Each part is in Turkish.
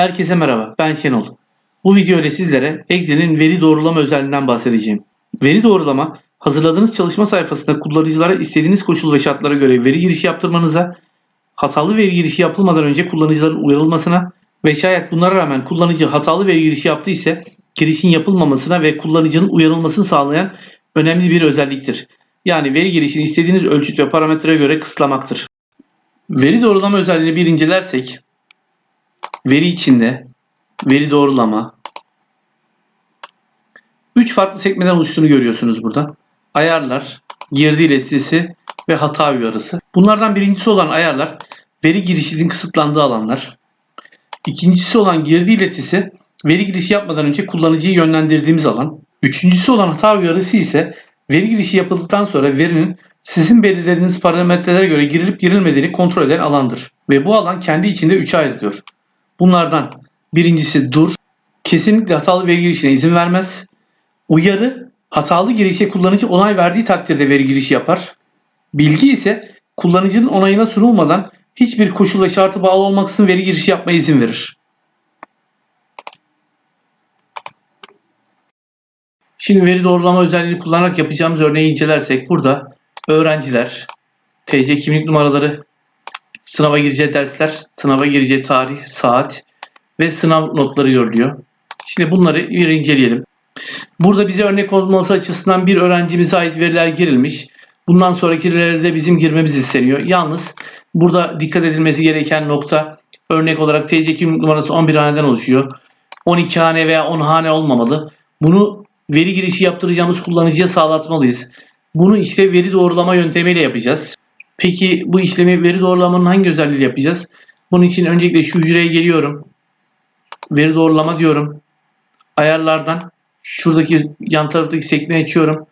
Herkese merhaba, ben Şenol. Bu video ile sizlere Excel'in veri doğrulama özelliğinden bahsedeceğim. Veri doğrulama, hazırladığınız çalışma sayfasında kullanıcılara istediğiniz koşul ve şartlara göre veri girişi yaptırmanıza, hatalı veri girişi yapılmadan önce kullanıcıların uyarılmasına ve şayet bunlara rağmen kullanıcı hatalı veri girişi yaptıysa girişin yapılmamasına ve kullanıcının uyarılmasını sağlayan önemli bir özelliktir. Yani veri girişini istediğiniz ölçüt ve parametreye göre kısıtlamaktır. Veri doğrulama özelliğini bir incelersek, veri içinde, veri doğrulama, 3 farklı sekmeden oluştuğunu görüyorsunuz burada. Ayarlar, girdi iletisi ve hata uyarısı. Bunlardan birincisi olan ayarlar, veri girişinin kısıtlandığı alanlar. İkincisi olan girdi iletisi, veri girişi yapmadan önce kullanıcıyı yönlendirdiğimiz alan. Üçüncüsü olan hata uyarısı ise veri girişi yapıldıktan sonra verinin sizin belirlediğiniz parametrelere göre girilip girilmediğini kontrol eden alandır. Ve bu alan kendi içinde üçe ayrılıyor. Bunlardan birincisi dur, kesinlikle hatalı veri girişine izin vermez. Uyarı, hatalı girişe kullanıcı onay verdiği takdirde veri girişi yapar. Bilgi ise kullanıcının onayına sunulmadan hiçbir koşul ve şartı bağlı olmaksızın veri girişi yapmaya izin verir. Şimdi veri doğrulama özelliğini kullanarak yapacağımız örneği incelersek burada öğrenciler, TC kimlik numaraları, sınava gireceği dersler, sınava gireceği tarih, saat ve sınav notları görülüyor. Şimdi bunları bir inceleyelim. Burada bize örnek olması açısından bir öğrencimize ait veriler girilmiş. Bundan sonraki verilerde bizim girmemiz isteniyor. Yalnız burada dikkat edilmesi gereken nokta örnek olarak TC kimlik numarası 11 haneden oluşuyor. 12 hane veya 10 hane olmamalı. Bunu veri girişi yaptıracağımız kullanıcıya sağlatmalıyız. Bunu işte veri doğrulama yöntemiyle yapacağız. Peki bu işlemi veri doğrulamanın hangi özelliğiyle yapacağız? Bunun için öncelikle şu hücreye geliyorum. Veri doğrulama diyorum. Ayarlardan şuradaki yan taraftaki sekmeyi açıyorum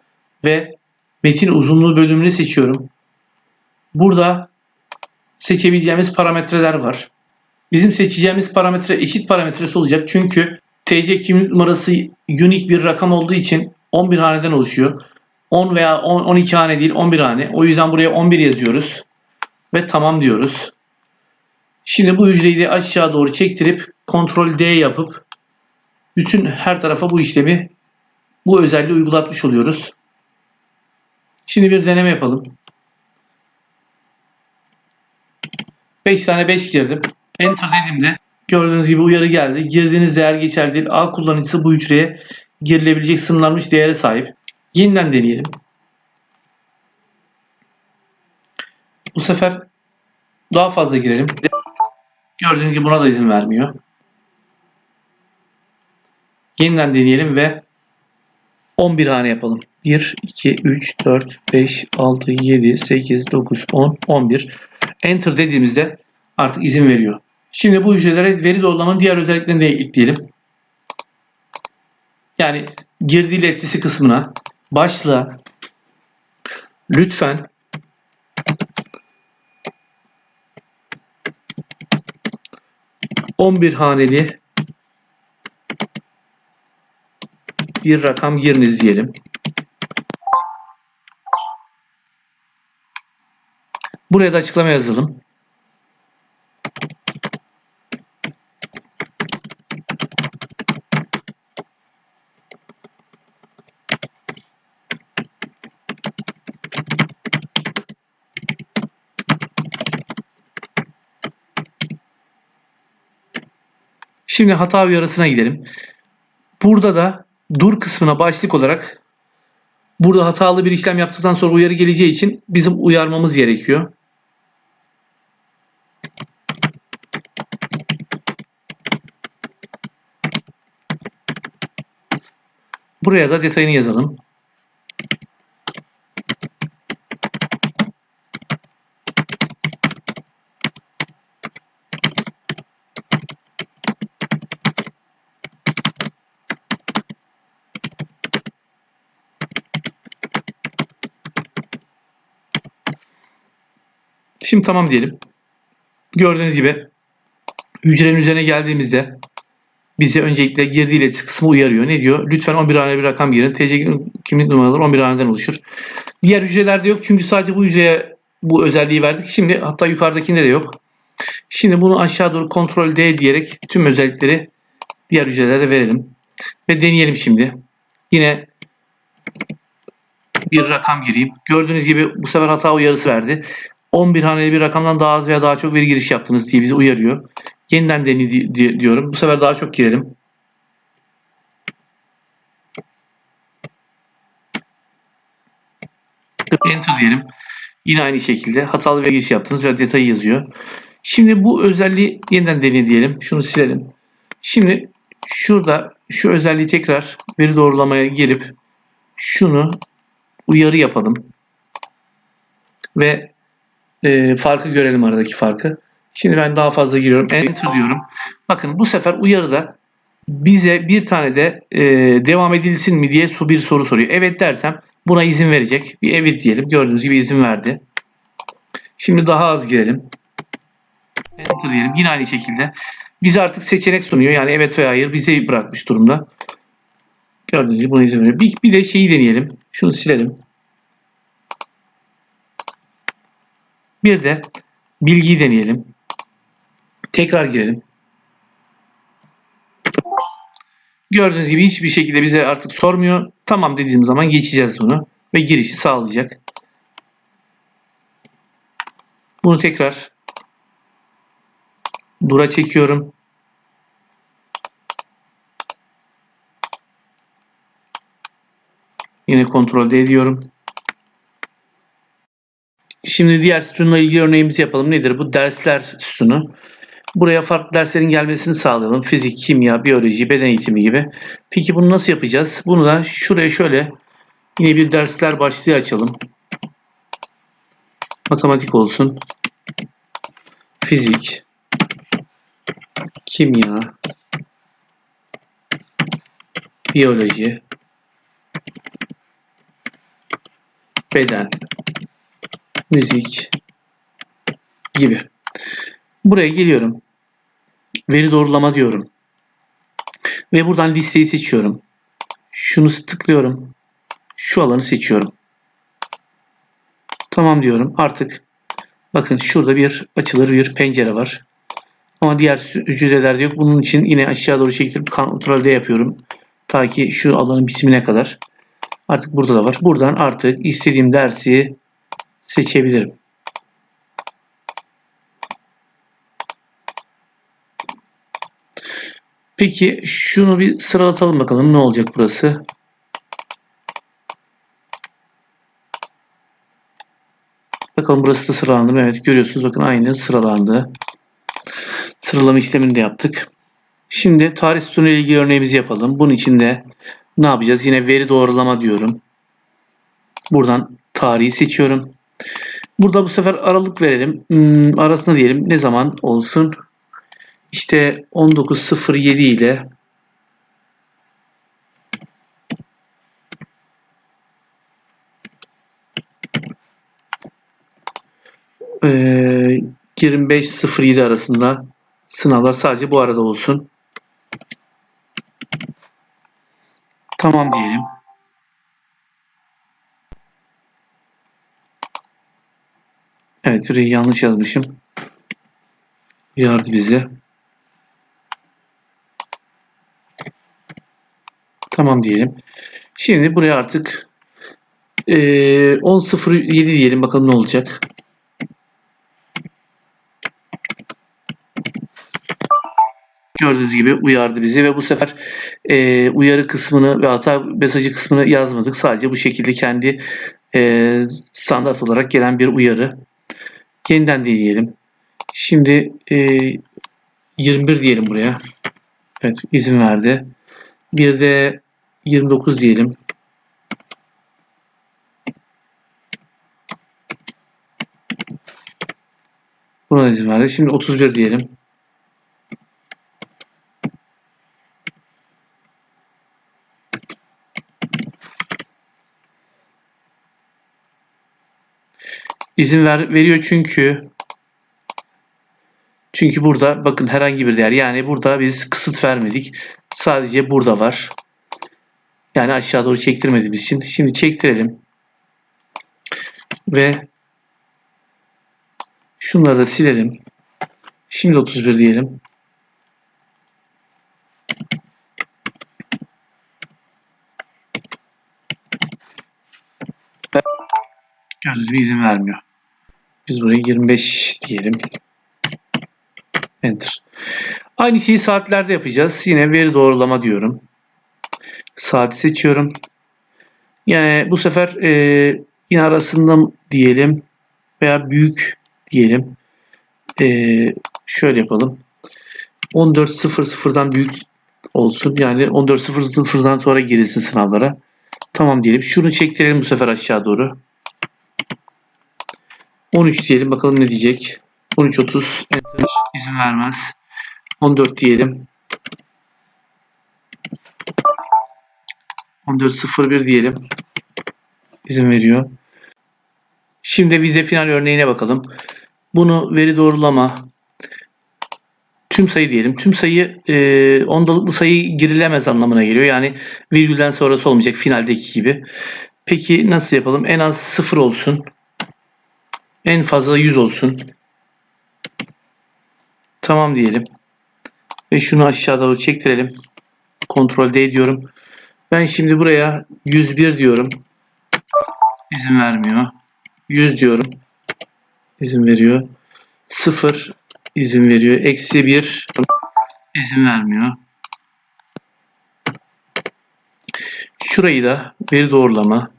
ve metin uzunluğu bölümünü seçiyorum. Burada seçebileceğimiz parametreler var. Bizim seçeceğimiz parametre eşit parametresi olacak. Çünkü TC kimlik numarası unique bir rakam olduğu için 11 haneden oluşuyor. 10 veya 10, 12 hane değil 11 hane. O yüzden buraya 11 yazıyoruz. Ve tamam diyoruz. Şimdi bu hücreyi de aşağı doğru çektirip Ctrl D yapıp bütün her tarafa bu işlemi bu özelliği uygulatmış oluyoruz. Şimdi bir deneme yapalım. 5 tane 5 girdim. Enter dediğimde gördüğünüz gibi uyarı geldi. Girdiğiniz değer geçerli değil. A kullanıcısı bu hücreye girilebilecek sınırlanmış değere sahip. Yeniden deneyelim. Bu sefer daha fazla girelim. Gördüğünüz gibi buna da izin vermiyor. Yeniden deneyelim ve 11 hane yapalım. 1, 2, 3, 4, 5, 6, 7, 8, 9, 10, 11. Enter dediğimizde artık izin veriyor. Şimdi bu hücrelere veri doğrulamanın diğer özelliklerini de ekleyelim. Yani girdi iletisi kısmına başlığa lütfen on bir haneli bir rakam giriniz diyelim. Buraya da açıklama yazalım. Şimdi hata uyarısına gidelim. Burada da dur kısmına başlık olarak burada hatalı bir işlem yaptıktan sonra uyarı geleceği için bizim uyarmamız gerekiyor. Buraya da detayını yazalım. Şimdi tamam diyelim. Gördüğünüz gibi hücrenin üzerine geldiğimizde bize öncelikle girdi iletisi kısmı uyarıyor. Ne diyor? Lütfen 11 hane bir rakam girin. TC kimlik numaraları 11 haneden oluşur. Diğer hücrelerde yok çünkü sadece bu hücreye bu özelliği verdik. Şimdi hatta yukarıdakinde de yok. Şimdi bunu aşağı doğru kontrol D diyerek tüm özellikleri diğer hücrelere verelim. Ve deneyelim şimdi. Yine bir rakam gireyim. Gördüğünüz gibi bu sefer hata uyarısı verdi. 11 haneli bir rakamdan daha az veya daha çok veri giriş yaptınız diye bizi uyarıyor. Yeniden di- diyorum. Bu sefer daha çok girelim. Enter diyelim. Yine aynı şekilde hatalı veri giriş yaptınız ve detayı yazıyor. Şimdi bu özelliği yeniden deney diyelim. Şunu silelim. Şimdi şurada şu özelliği tekrar veri doğrulamaya gelip şunu uyarı yapalım. Ve e, farkı görelim aradaki farkı. Şimdi ben daha fazla giriyorum. Enter diyorum. Bakın bu sefer uyarıda bize bir tane de e, devam edilsin mi diye su bir soru soruyor. Evet dersem buna izin verecek. Bir evet diyelim. Gördüğünüz gibi izin verdi. Şimdi daha az girelim. Enter diyelim. Yine aynı şekilde. Bize artık seçenek sunuyor. Yani evet veya hayır bize bırakmış durumda. Gördüğünüz gibi buna izin veriyor. Bir, bir de şeyi deneyelim. Şunu silelim. Bir de bilgiyi deneyelim. Tekrar girelim. Gördüğünüz gibi hiçbir şekilde bize artık sormuyor. Tamam dediğim zaman geçeceğiz bunu ve girişi sağlayacak. Bunu tekrar dura çekiyorum. Yine kontrol ediyorum. Şimdi diğer sütunla ilgili örneğimizi yapalım. Nedir bu? Dersler sütunu. Buraya farklı derslerin gelmesini sağlayalım. Fizik, kimya, biyoloji, beden eğitimi gibi. Peki bunu nasıl yapacağız? Bunu da şuraya şöyle yine bir dersler başlığı açalım. Matematik olsun. Fizik, kimya, biyoloji, beden, müzik gibi. Buraya geliyorum. Veri doğrulama diyorum. Ve buradan listeyi seçiyorum. Şunu tıklıyorum. Şu alanı seçiyorum. Tamam diyorum. Artık bakın şurada bir açılır bir pencere var. Ama diğer hücrelerde yok. Bunun için yine aşağı doğru çektirip kontrol D yapıyorum. Ta ki şu alanın bitimine kadar. Artık burada da var. Buradan artık istediğim dersi seçebilirim. Peki şunu bir sıralatalım bakalım ne olacak burası. Bakalım burası da sıralandı mı? Evet görüyorsunuz bakın aynı sıralandı. Sıralama işlemini de yaptık. Şimdi tarih sütunu ile ilgili örneğimizi yapalım. Bunun için de ne yapacağız? Yine veri doğrulama diyorum. Buradan tarihi seçiyorum. Burada bu sefer aralık verelim. Hmm, arasında diyelim ne zaman olsun? İşte 19.07 ile ee, 25.07 arasında sınavlar sadece bu arada olsun. Tamam diyelim. Evet, süreyi yanlış yazmışım. Yardı bize. Tamam diyelim. Şimdi buraya artık e, 10.07 diyelim. Bakalım ne olacak. Gördüğünüz gibi uyardı bizi ve bu sefer e, uyarı kısmını ve hata mesajı kısmını yazmadık. Sadece bu şekilde kendi e, standart olarak gelen bir uyarı. Yeniden deneyelim. Şimdi e, 21 diyelim buraya. Evet izin verdi. Bir de 29 diyelim. Buna izin verdi. Şimdi 31 diyelim. İzin ver, veriyor çünkü çünkü burada bakın herhangi bir değer yani burada biz kısıt vermedik. Sadece burada var. Yani aşağı doğru çektirmediğimiz için. Şimdi çektirelim. Ve şunları da silelim. Şimdi 31 diyelim. Gibi izin vermiyor. Biz buraya 25 diyelim. Enter. Aynı şeyi saatlerde yapacağız. Yine veri doğrulama diyorum. Saati seçiyorum. Yani bu sefer e, yine arasında diyelim veya büyük diyelim. E, şöyle yapalım. 14.00'dan büyük olsun. Yani 14.00'dan sonra girilsin sınavlara. Tamam diyelim. Şunu çektirelim bu sefer aşağı doğru. 13 diyelim. Bakalım ne diyecek. 13.30 enter. izin vermez. 14 diyelim. 14.01 diyelim. İzin veriyor. Şimdi vize final örneğine bakalım. Bunu veri doğrulama tüm sayı diyelim. Tüm sayı e, ondalıklı sayı girilemez anlamına geliyor. Yani virgülden sonrası olmayacak finaldeki gibi. Peki nasıl yapalım? En az 0 olsun. En fazla 100 olsun. Tamam diyelim. Ve şunu aşağı doğru çektirelim. Kontrol D diyorum. Ben şimdi buraya 101 diyorum. İzin vermiyor. 100 diyorum. İzin veriyor. 0 izin veriyor. Eksi 1 izin vermiyor. Şurayı da veri doğrulama.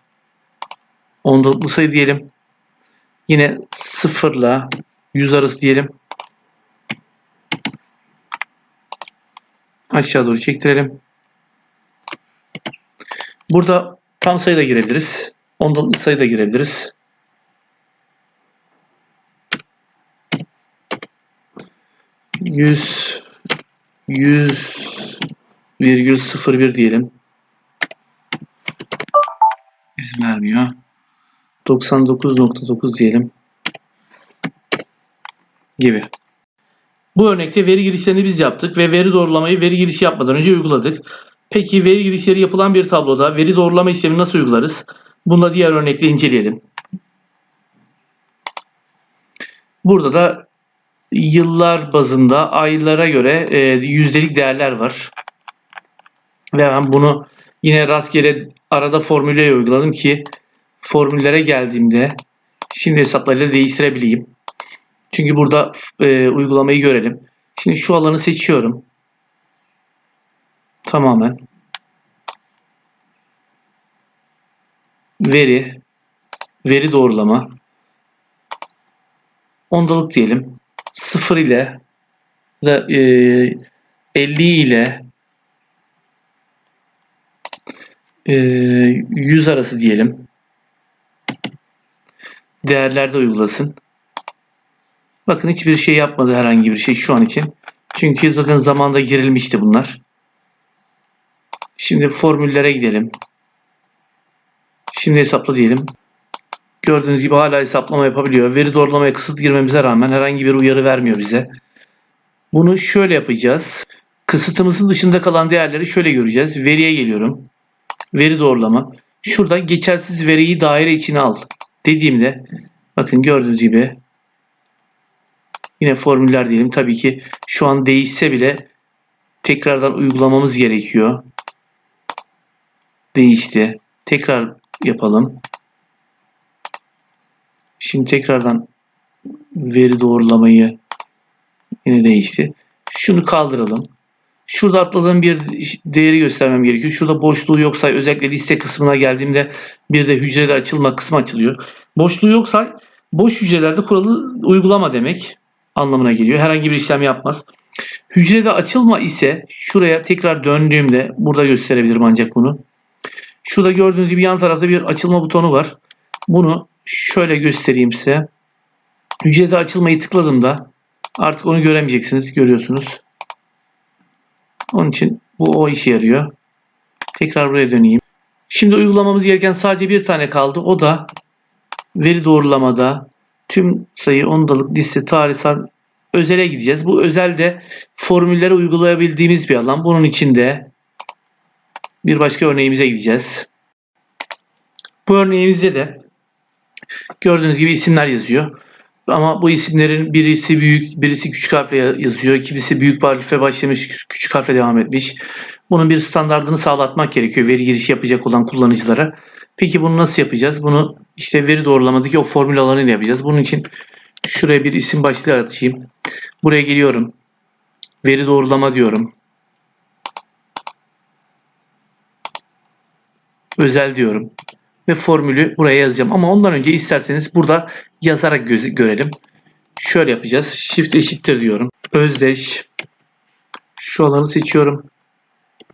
Ondalıklı sayı diyelim. Yine 0 ile 100 arası diyelim. Aşağı doğru çektirelim. Burada tam sayı da girebiliriz. Ondalıklı sayı da girebiliriz. Yüz yüz virgül sıfır bir diyelim. İzin vermiyor. 99.9 diyelim. Gibi. Bu örnekte veri girişlerini biz yaptık ve veri doğrulamayı veri girişi yapmadan önce uyguladık. Peki veri girişleri yapılan bir tabloda veri doğrulama işlemini nasıl uygularız? Bunu da diğer örnekle inceleyelim. Burada da yıllar bazında aylara göre e, yüzdelik değerler var. Ve ben bunu yine rastgele arada formüle uyguladım ki formüllere geldiğimde şimdi hesaplarıyla değiştirebileyim. Çünkü burada e, uygulamayı görelim. Şimdi şu alanı seçiyorum. Tamamen. Veri, veri doğrulama. Ondalık diyelim. 0 ile da, e, 50 ile e, 100 arası diyelim. Değerlerde uygulasın. Bakın hiçbir şey yapmadı herhangi bir şey şu an için. Çünkü zaten zamanda girilmişti bunlar. Şimdi formüllere gidelim. Şimdi hesapla diyelim. Gördüğünüz gibi hala hesaplama yapabiliyor. Veri doğrulamaya kısıt girmemize rağmen herhangi bir uyarı vermiyor bize. Bunu şöyle yapacağız. Kısıtımızın dışında kalan değerleri şöyle göreceğiz. Veriye geliyorum. Veri doğrulama. Şurada geçersiz veriyi daire içine al dediğimde bakın gördüğünüz gibi yine formüller diyelim. Tabii ki şu an değişse bile tekrardan uygulamamız gerekiyor. Değişti. Tekrar yapalım. Şimdi tekrardan veri doğrulamayı yine değişti. Şunu kaldıralım. Şurada atladığım bir değeri göstermem gerekiyor. Şurada boşluğu yoksa özellikle liste kısmına geldiğimde bir de hücrede açılma kısmı açılıyor. Boşluğu yoksa boş hücrelerde kuralı uygulama demek anlamına geliyor. Herhangi bir işlem yapmaz. Hücrede açılma ise şuraya tekrar döndüğümde burada gösterebilirim ancak bunu. Şurada gördüğünüz gibi yan tarafta bir açılma butonu var. Bunu şöyle göstereyim size. Hücrede açılmayı tıkladığımda artık onu göremeyeceksiniz. Görüyorsunuz. Onun için bu o işe yarıyor. Tekrar buraya döneyim. Şimdi uygulamamız gereken sadece bir tane kaldı. O da veri doğrulamada tüm sayı ondalık liste tarihsel özele gideceğiz. Bu özelde formülleri uygulayabildiğimiz bir alan. Bunun içinde bir başka örneğimize gideceğiz. Bu örneğimizde de gördüğünüz gibi isimler yazıyor. Ama bu isimlerin birisi büyük, birisi küçük harfle ya- yazıyor. Kimisi büyük harfle başlamış, kü- küçük harfle devam etmiş. Bunun bir standardını sağlatmak gerekiyor veri girişi yapacak olan kullanıcılara. Peki bunu nasıl yapacağız? Bunu işte veri doğrulamadaki o formül alanıyla yapacağız. Bunun için şuraya bir isim başlığı atayım. Buraya geliyorum. Veri doğrulama diyorum. Özel diyorum. Ve formülü buraya yazacağım. Ama ondan önce isterseniz burada yazarak görelim. Şöyle yapacağız. Shift eşittir diyorum. Özdeş. Şu alanı seçiyorum.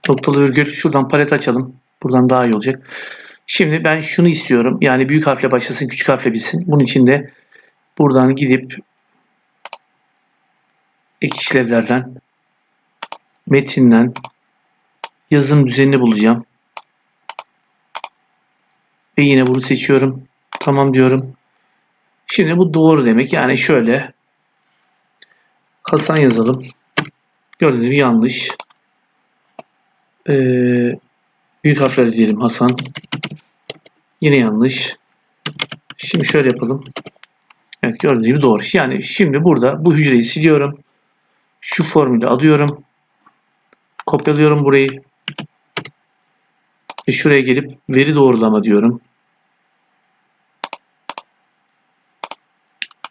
Noktalı virgül. Şuradan palet açalım. Buradan daha iyi olacak. Şimdi ben şunu istiyorum. Yani büyük harfle başlasın, küçük harfle bitsin. Bunun için de buradan gidip ek işlevlerden metinden yazım düzenini bulacağım. Ve yine bunu seçiyorum. Tamam diyorum. Şimdi bu doğru demek. Yani şöyle Hasan yazalım. Gördüğünüz gibi yanlış. Ee, büyük harfler diyelim Hasan. Yine yanlış. Şimdi şöyle yapalım. Evet gördüğünüz gibi doğru. Yani şimdi burada bu hücreyi siliyorum. Şu formülü alıyorum. Kopyalıyorum burayı. Ve şuraya gelip veri doğrulama diyorum.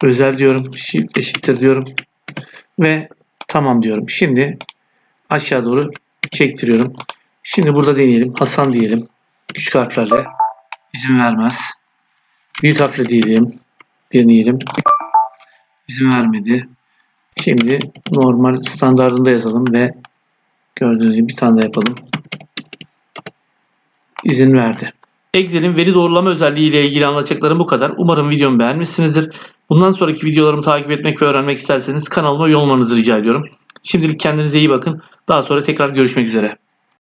Özel diyorum. Shift eşittir diyorum. Ve tamam diyorum. Şimdi aşağı doğru çektiriyorum. Şimdi burada deneyelim. Hasan diyelim. Küçük harflerle. izin vermez. Büyük harfle diyelim. Deneyelim. İzin vermedi. Şimdi normal standartında yazalım ve gördüğünüz gibi bir tane daha yapalım. İzin verdi. Excel'in veri doğrulama özelliği ile ilgili anlatacaklarım bu kadar. Umarım videomu beğenmişsinizdir. Bundan sonraki videolarımı takip etmek ve öğrenmek isterseniz kanalıma olmanızı rica ediyorum. Şimdilik kendinize iyi bakın. Daha sonra tekrar görüşmek üzere.